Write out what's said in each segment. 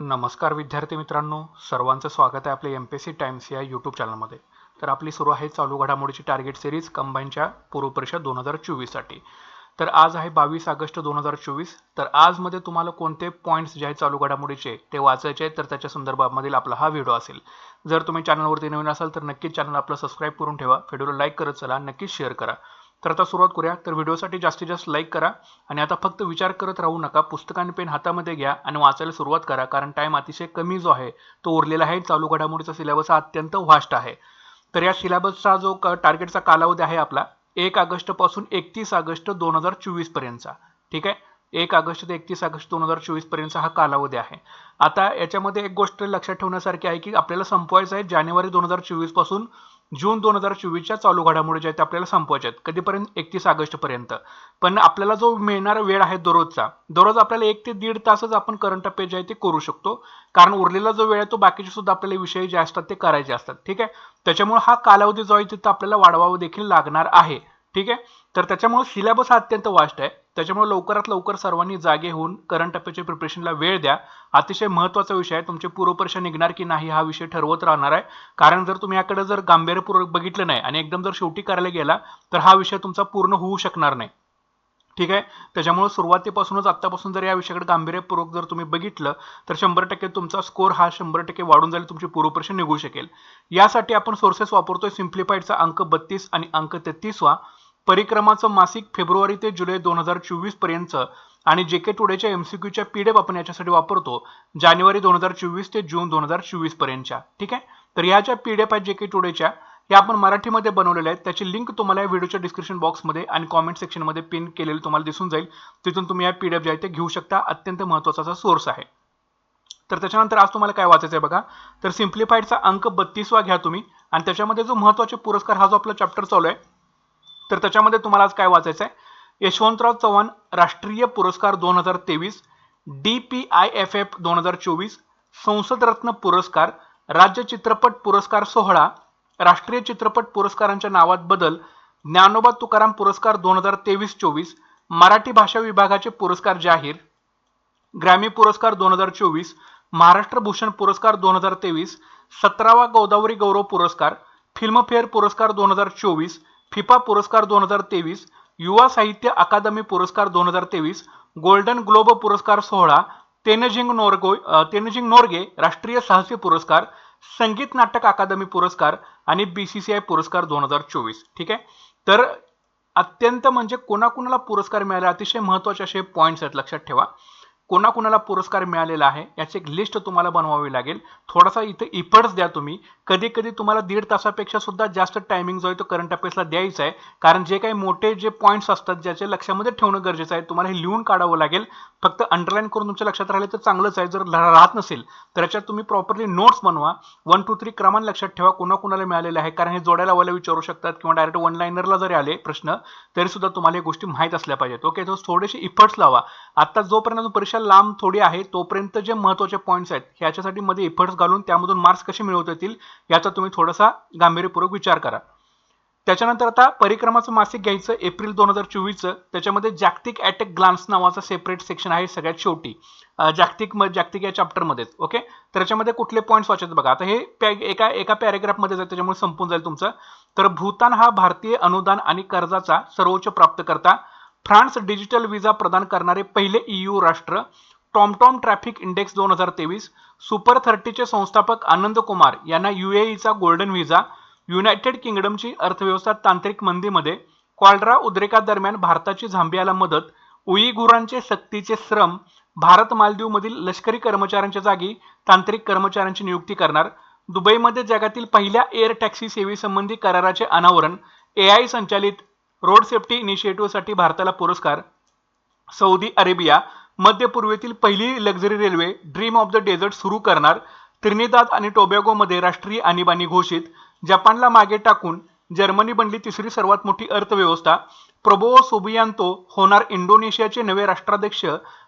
नमस्कार विद्यार्थी मित्रांनो सर्वांचं स्वागत आहे आपल्या M P S C times या यूट्यूब चॅनलमध्ये तर आपली सुरू आहे चालू घडामोडीची टार्गेट सिरीज कंबाईनच्या पूर्वपरीक्षा दोन हजार चोवीससाठी. तर आज आहे बावीस ऑगस्ट दोन हजार चोवीस. तर आजमध्ये तुम्हाला कोणते पॉईंट्स जे आहेत चालू घडामोडीचे ते वाचायचे आहेत तर त्याच्या संदर्भामधील आपला हा व्हिडिओ असेल. जर तुम्ही चॅनलवरती नवीन असाल तर नक्कीच चॅनल आपलं सबस्क्राईब करून ठेवा. व्हिडिओला लाईक करत चला नक्कीच शेअर करा. तर आता सुरुवात करूया. तर व्हिडिओसाठी जास्तीत जास्त लाईक करा आणि आता फक्त विचार करत राहू नका. पुस्तक आणि पेन हातामध्ये घ्या आणि वाचायला सुरुवात करा कारण टाईम अतिशय कमी जो आहे तो उरलेला आहे. चालू घडामोडीचा सिलेबस हा अत्यंत व्हास्ट आहे. तर या सिलेबसचा जो टार्गेटचा कालावधी आहे आपला एक ऑगस्टपासून एकतीस ऑगस्ट दोन हजार चोवीस पर्यंतचा. ठीक आहे? एक ऑगस्ट ते एकतीस ऑगस्ट दोन हजार चोवीस पर्यंतचा हा कालावधी आहे. आता याच्यामध्ये एक गोष्ट लक्षात ठेवण्यासारखी आहे की आपल्याला संपवायचं आहे जानेवारी दोन हजार चोवीसपासून जून दोन हजार चोवीसच्या चालू घडामोडी ज्या आहेत आपल्याला संपवायच्या आहेत. कधीपर्यंत? एकतीस ऑगस्ट पर्यंत पण आपल्याला जो मिळणारा वेळ आहे दररोजचा दररोज आपल्याला एक ते दीड तासच आपण करंट अफेअर जे आहे ते करू शकतो. कारण उरलेला जो वेळ आहे तो बाकीचे सुद्धा आपल्याला विषय जे असतात ते करायचे असतात. ठीक आहे? त्याच्यामुळे हा कालावधी जो आहे तिथं आपल्याला वाढवावं देखील लागणार आहे. ठीक आहे? तर त्याच्यामुळे सिलेबस हा अत्यंत वास्ट आहे. त्याच्यामुळे लवकरात लवकर सर्वांनी जागे होऊन करंट अफेअरच्या प्रिपरेशनला वेळ द्या. अतिशय महत्त्वाचा विषय आहे. तुमची पूर्वपरीक्षा निघणार की नाही हा विषय ठरवत राहणार आहे. कारण जर तुम्ही याकडे जर गांभीर्यपूर्वक बघितलं नाही आणि एकदम जर शेवटी करायला गेला तर हा विषय तुमचा पूर्ण होऊ शकणार नाही. ठीक आहे? त्याच्यामुळे सुरुवातीपासूनच आत्तापासून जर या विषयाकडे गांभीर्यपूर्वक जर तुम्ही बघितलं तर शंभर टक्के तुमचा स्कोर हा शंभर टक्के वाढून जाईल तुमची पूर्वपरीक्षा निघू शकेल. यासाठी आपण सोर्सेस वापरतोय सिम्प्लिफाईडचा अंक बत्तीस आणि अंक तेहतीसवा. परिक्रमाचं मासिक फेब्रुवारी ते जुलै दोन हजार चोवीसपर्यंत आणि जे के टुडेच्या एमसीक्यूच्या पीडीएफ आपण याच्यासाठी वापरतो जानेवारी दोन हजार चोवीस ते जून दोन हजार चोवीस पर्यंतच्या. ठीक आहे? तर ह्या ज्या पीडीएफ आहेत जे के टुडेच्या. या आपण मराठीमध्ये बनवलेले आहेत. त्याची लिंक तुम्हाला या व्हिडिओच्या डिस्क्रिप्शन बॉक्समध्ये आणि कॉमेंट सेक्शनमध्ये पिन केलेली तुम्हाला दिसून जाईल. तिथून तुम्ही या पीडीएफ जे आहे ते घेऊ शकता. अत्यंत महत्त्वाचा असा सोर्स आहे. तर त्याच्यानंतर आज तुम्हाला काय वाचायचं आहे बघा. तर सिम्प्लिफाईडचा अंक बत्तीसवा घ्या तुम्ही. आणि त्याच्यामध्ये जो महत्त्वाचे पुरस्कार हा जो आपला चॅप्टर चालू आहे तर त्याच्यामध्ये तुम्हाला आज काय वाचायचं आहे यशवंतराव चव्हाण राष्ट्रीय पुरस्कार दोन हजार तेवीस D P I F F दोन हजार चोवीस संसदरत्न पुरस्कार राज्य चित्रपट पुरस्कार सोहळा राष्ट्रीय चित्रपट पुरस्कारांच्या नावात बदल ज्ञानोबा तुकाराम पुरस्कार दोन हजार तेवीस चोवीस मराठी भाषा विभागाचे पुरस्कार जाहीर ग्रॅमी पुरस्कार दोन हजार चोवीस महाराष्ट्र भूषण पुरस्कार दोन हजार तेवीस सतरावा गोदावरी गौरव पुरस्कार फिल्मफेअर पुरस्कार दोन हजार चोवीस फिफा पुरस्कार दोन हजार तेवीस युवा साहित्य अकादमी पुरस्कार दोन हजार तेवीस गोल्डन ग्लोब पुरस्कार सोहळा तेनजिंग नोर्गो तेनजिंग नोर्गे राष्ट्रीय साहसी पुरस्कार संगीत नाटक अकादमी पुरस्कार आणि बीसीसीआय पुरस्कार दोन हजार चोवीस. ठीक आहे? तर अत्यंत म्हणजे कोणाकोणाला पुरस्कार मिळाले? अतिशय महत्त्वाचे असे पॉईंट्स आहेत लक्षात ठेवा. कोणाकोणाला पुरस्कार मिळालेला आहे याची एक लिस्ट तुम्हाला बनवावी लागेल. थोडासा इथे इफर्ट्स द्या तुम्ही. कधी कधी तुम्हाला दीड तासापेक्षा सुद्धा जास्त टायमिंग जो आहे तो करंट अफेअर्सला द्यायचा आहे. कारण जे काही मोठे जे पॉईंट्स असतात ज्याचे लक्षामध्ये ठेवणं गरजेचं आहे तुम्हाला हे लिहून काढावं लागेल. फक्त अंडरलाईन करून तुमच्या लक्षात राहिले तर चांगलंच आहे. जर राहत नसेल तर याच्यात तुम्ही प्रॉपरली नोट्स बनवा. वन टू थ्री क्रमांक लक्षात ठेवा कोणाकोणाला मिळालेले आहे. कारण हे जोडायला वाला विचारू शकतात किंवा डायरेक्ट वन लाईनरला जरी आले प्रश्न तरी सुद्धा तुम्हाला या गोष्टी माहीत असल्या पाहिजेत. ओके थोडेसे इफर्ट्स लावा. आता जोपर्यंत परीक्षा परीक्षा लांब थोडी आहे तोपर्यंत जे महत्त्वाचे पॉईंट्स आहेत ह्याच्यासाठी मध्ये इफर्ट्स घालून त्यामधून मार्क्स कसे मिळवता येतील याचा तुम्ही थोडासा गांभीर्यपूर्वक विचार करा. त्याच्यानंतर आता परिक्रमाचं मासिक घ्यायचं एप्रिल दोन हजार चोवीसचं. त्याच्यामध्ये जागतिक अटॅक ग्लान्स नावाचा सेपरेट सेक्शन आहे सगळ्यात शेवटी. जागतिक जागतिक या चॅप्टरमध्येच ओके तर याच्यामध्ये कुठले पॉईंट्स वाचत बघा. आता हे एका एका पॅरेग्राफमध्ये जाईल त्याच्यामुळे संपून जाईल तुमचं. तर भूतान हा भारतीय अनुदान आणि कर्जाचा सर्वोच्च प्राप्तकर्ता. फ्रान्स डिजिटल विजा प्रदान करणारे पहिले ईयू राष्ट्र टॉमटॉम ट्रॅफिक इंडेक्स दोन हजार तेवीस सुपर थर्टीचे संस्थापक आनंद कुमार यांना युएईचा गोल्डन व्हिजा युनायटेड किंगडमची अर्थव्यवस्था तांत्रिक मंदीमध्ये क्वाल्ड्रा उद्रेकादरम्यान भारताची झांबियाला मदत उईगुरांचे सक्तीचे श्रम भारत मालदीवमधील लष्करी कर्मचाऱ्यांच्या जागी तांत्रिक कर्मचाऱ्यांची नियुक्ती करणार दुबईमध्ये जगातील पहिल्या एअर टॅक्सी सेवेसंबंधी कराराचे अनावरण ए आय संचालित रोड सेफ्टी इनिशिएटिव्हसाठी भारताला पुरस्कार सौदी अरेबिया मध्य पूर्वेतील पहिली luxury railway dream of the desert सुरू करणार त्रिनिदाद आणि टोबॅगोमध्ये राष्ट्रीय आणीबाणी घोषित जपानला मागे टाकून जर्मनी बनली तिसरी सर्वात मोठी अर्थव्यवस्था प्रबोवो सोबियांतो होणार इंडोनेशियाचे नवे राष्ट्राध्यक्ष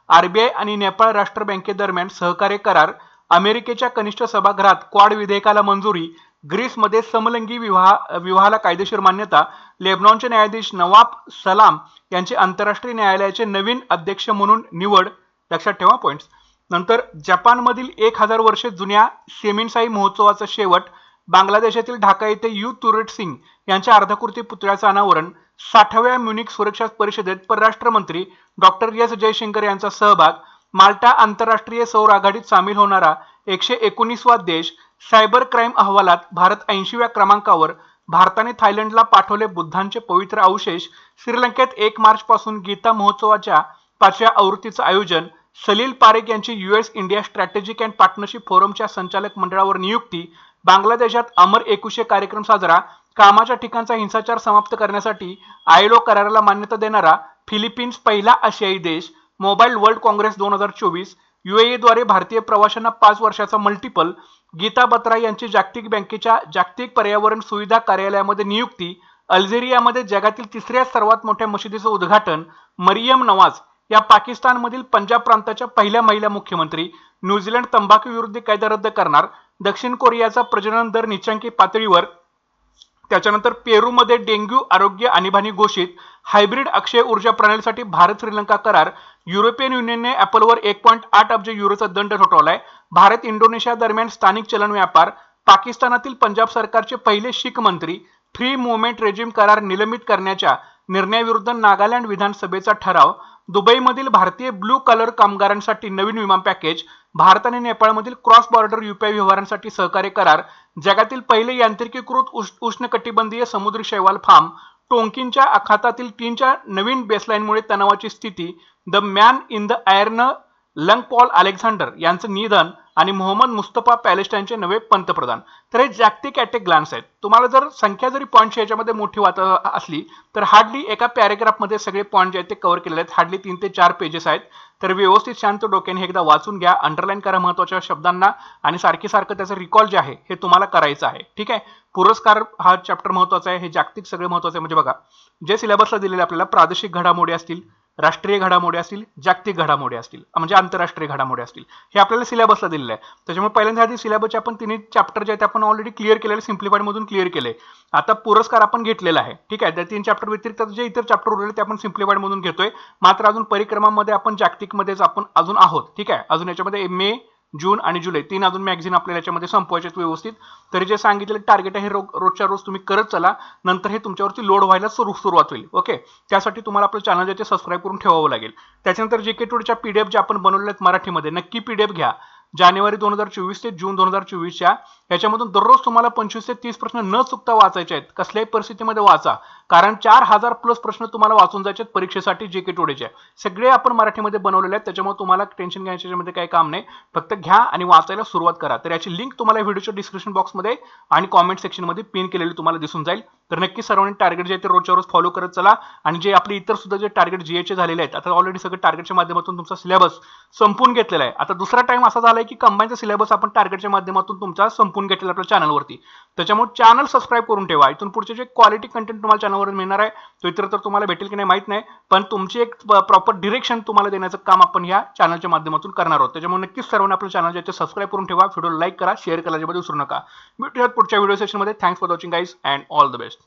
आरबीआय आणि नेपाळ राष्ट्र बँकेदरम्यान सहकार्य करार अमेरिकेच्या कनिष्ठ सभागृहात क्वाड विधेयकाला मंजुरी ग्रीसमध्ये समलिंगी विवाह विवाहाला कायदेशीर मान्यता लेबनॉनचे न्यायाधीश नवाब सलाम यांचे आंतरराष्ट्रीय न्यायालयाचे नवीन अध्यक्ष म्हणून निवड. लक्षात ठेवा पॉईंट्स नंतर जपानमधील एक हजार वर्षे जुन्या सेमिनसाई महोत्सवाचा शेवट बांगलादेशातील ढाका येथे यू तुरेट सिंग यांच्या अर्धकृती पुतळ्याचं अनावरण साठाव्या म्युनिक सुरक्षा परिषदेत परराष्ट्र मंत्री डॉक्टर एस. जयशंकर यांचा सहभाग माल्टा आंतरराष्ट्रीय सौर आघाडीत सामील होणारा एकशे एकोणीसवा देश सायबर क्राईम अहवालात भारत ऐंशीव्या क्रमांकावर भारताने थायलंडला पाठवले बुद्धांचे पवित्र अवशेष. श्रीलंकेत एक मार्च पासून गीता महोत्सवाच्या पाचव्या आवृत्तीचं आयोजन. सलील पारेख यांची US India strategic and partnership फोरमच्या संचालक मंडळावर नियुक्ती. बांगलादेशात अमर एकुशे कार्यक्रम साजरा. कामाच्या ठिकाणचा हिंसाचार समाप्त करण्यासाठी आयलो कराराला मान्यता देणारा फिलिपिन्स पहिला आशियाई देश. मोबाईल वर्ल्ड काँग्रेस दोन हजार चोवीस. युएईद्वारे भारतीय प्रवाशांना पाच वर्षाचा मल्टिपल गीता बत्रा यांची जागतिक बँकेच्या जागतिक पर्यावरण सुविधा कार्यालयामध्ये नियुक्ती अल्जेरियामध्ये जगातील तिसऱ्या सर्वात मोठ्या मशिदीचं उद्घाटन मरियम नवाज या पाकिस्तानमधील पंजाब प्रांताच्या पहिल्या महिला मुख्यमंत्री न्यूझीलंड तंबाखू विरुद्ध कायदा रद्द करणार दक्षिण कोरियाचा प्रजनन दर निचांकी पातळीवर त्याच्यानंतर पेरूमध्ये डेंग्यू आरोग्य आणीबाणी घोषित हायब्रिड अक्षय ऊर्जा प्रणालीसाठी भारत श्रीलंका करार. युरोपियन युनियनने ॲपलवर एक पॉईंट आठ अब्ज युरोचा दंड ठोठावलाय. भारत इंडोनेशिया दरम्यान स्थानिक चलन व्यापार पाकिस्तानातील पंजाब सरकारचे पहिले शीख मंत्री फ्री मुवमेंट रेजिम करार निलंबित करण्याच्या निर्णयाविरुद्ध नागालँड विधानसभेचा ठराव दुबईमधील भारतीय ब्लू कलर कामगारांसाठी नवीन विमा पॅकेज भारत आणि नेपाळमधील क्रॉस बॉर्डर युपीआय व्यवहारांसाठी सहकार्य करार जगातील पहिले यांत्रिकीकृत उष्णकटिबंधीय समुद्री शैवाल फार्म टोंकिनच्या आखातातील तीनच्या नवीन बेसलाईनमुळे तणावाची स्थिती the man in the iron lung Paul Alexander यांचं निधन आणि मोहम्मद मुस्तफा पॅलेस्टाईनचे नवे पंतप्रधान. तर हे जागतिक ॲट ए ग्लान्स आहेत. तुम्हाला जर संख्या जरी पॉईंटची याच्यामध्ये मोठी वाट असली तर हार्डली एका पॅरेग्राफमध्ये सगळे पॉईंट जे आहेत ते कव्हर केलेले आहेत. हार्डली तीन ते चार पेजेस आहेत. तर व्यवस्थित शांत डोक्याने एकदा वाचून घ्या. अंडरलाईन करा महत्त्वाच्या शब्दांना आणि सारखी सारखं त्याचं रिकॉल जे आहे हे तुम्हाला करायचं आहे. ठीक आहे? पुरस्कार हा चॅप्टर महत्त्वाचा आहे. हे जागतिक सगळे महत्त्वाचे म्हणजे बघा जे सिलेबसला दिलेले आपल्याला प्रादेशिक घडामोडी असतील राष्ट्रीय घडामोडी असतील जागतिक घडामोडी असतील म्हणजे आंतरराष्ट्रीय घडामोडी असतील. हे आपल्याला सिलेबसला दिलेलं आहे. त्याच्यामुळे पहिल्यांदा आधी सिलेबसचे आपण तिन्ही चॅप्टर जे आहेत आपण ऑलरेडी क्लिअर केलेले सिम्प्लिफाईड मधून क्लिअर केले आता पुरस्कार आपण घेतलेला आहे. ठीक आहे त्या तीन चॅप्टर व्यतिरिक्त जे इतर चॅप्टर उरलेले ते आपण सिम्प्लिफाईड मधून घेतोय. मात्र अजून परिक्रमामध्ये आपण जागतिकमध्येच आपण अजून आहोत. ठीक आहे अजून याच्यामध्ये मे जून आणि जुलै तीन अजून मॅगझिन आपल्याला याच्यामध्ये संपवायचे व्यवस्थित. तरी जे सांगितलेलं टार्गेट आहे हे रोजच्या रोज तुम्ही करत चला. नंतर हे तुमच्यावरती लोड व्हायला सुरू सुरुवात होईल ओके त्यासाठी तुम्हाला आपलं चॅनल जे सबस्क्राईब करून ठेवावं लागेल. त्याच्यानंतर जे के टूडच्या पीडीएफ जे आपण बनवलेले आहेत मराठीमध्ये नक्की पीडीएफ घ्या. जानेवारी दोन हजार चोवीस ते जून दोन हजार चोवीसच्या याच्यामधून दररोज तुम्हाला पंचवीस ते तीस प्रश्न न चुकता वाचायचे आहेत. कसल्याही परिस्थितीमध्ये वाचा. कारण चार हजार प्लस प्रश्न तुम्हाला वाचून जायचे आहेत परीक्षेसाठी जे के टोडेचे सगळे आपण मराठीमध्ये बनवलेले आहेत त्याच्यामुळे तुम्हाला टेन्शन घ्यायच्यामध्ये काही काम नाही. फक्त घ्या आणि वाचायला सुरुवात करा. तर याची लिंक तुम्हाला व्हिडिओच्या डिस्क्रिप्शन बॉक्समध्ये आणि कॉमेंट सेक्शनमध्ये पिन केलेली तुम्हाला दिसून जाईल. तर नक्की सर्वांनी टार्गेट जे आहे ते रोजच्या रोज फॉलो करत चला. आणि जे आपले इतर सुद्धा जे टार्गेट जीएचे झालेले आहेत आता ऑलरेडी सगळं टार्गेटच्या माध्यमातून तुमचा सिलेबस संपून घेतलेला आहे. आता दुसरा टाइम असा झाला आहे की कंबाईनचा सिलेबस आपण टार्गेटच्या माध्यमातून तुमचा संपून घेतलेला आपल्या चॅनलवरती त्याच्यामुळे चॅनल सबस्क्राईब करून ठेवा. इथून पुढचे जे क्वालिटी कंटेंट तुम्हाला चॅनलवर मिळणार आहे तो इतर तर तुम्हाला भेटेल की नाही माहीत नाही. पण तुमची एक प्रॉपर डिरेक्शन तुम्हाला देण्याचं काम आपण या चॅनलच्या माध्यमातून करणार आहोत. त्याच्यामुळे नक्कीच सर्वांनी आपलं चॅनल जे सबस्क्राईब करून ठेवा. व्हिडिओ लाईक करा शेअर करायला विसरू नका. भेटूयात पुढच्या व्हिडिओ सेशनमध्ये thanks for watching guys and all the best